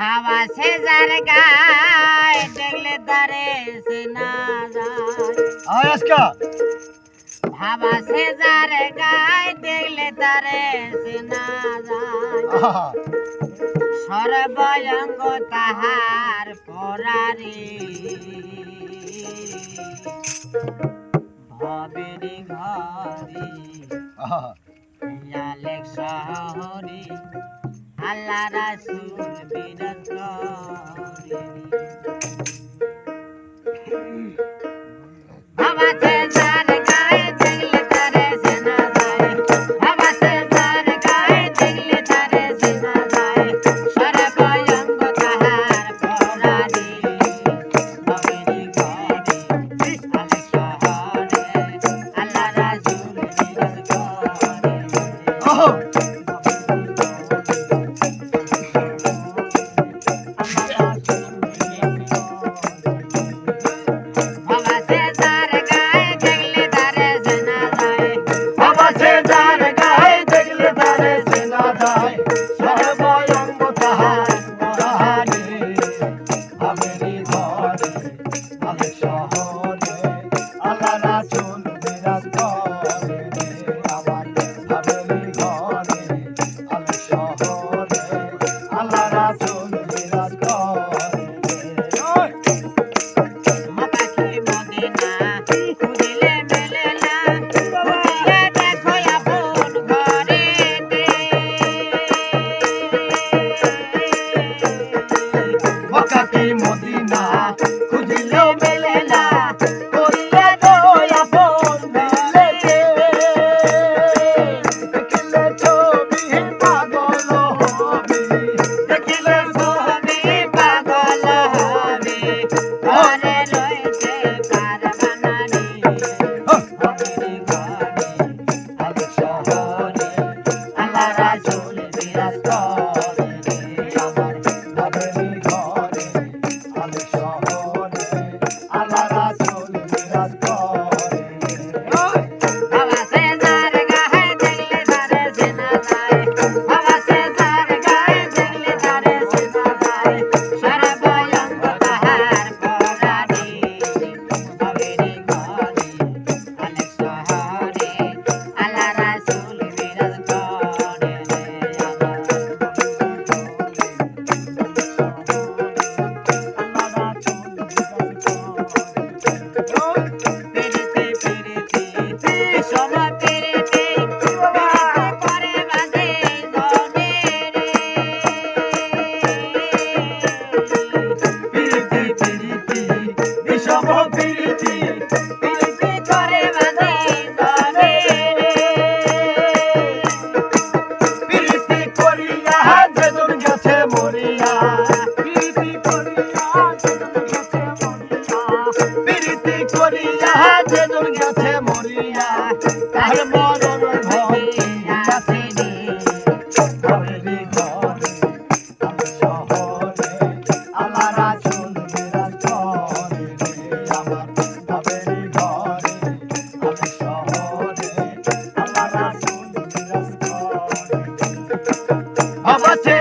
হাওয়া সে যার গায় দেখলে তারে সে না যায় হাওয়া সে যার গায় দেখলে তারে সে না যায় সর্বয়ঙ্গ তাহার পরারে। ভবেরি ঘরে ইয়ালেক শহরে আল্লাহ রাসূল বিরাজ করে ভাবাতে গেছে দূর গেছে মরিয়া তার মরণ আছে রে ঘরে ঘরে শহরে, আমার আসুন আমার ঘরে ঘরে আমি শহরে, আমার আসুন অবশ্যই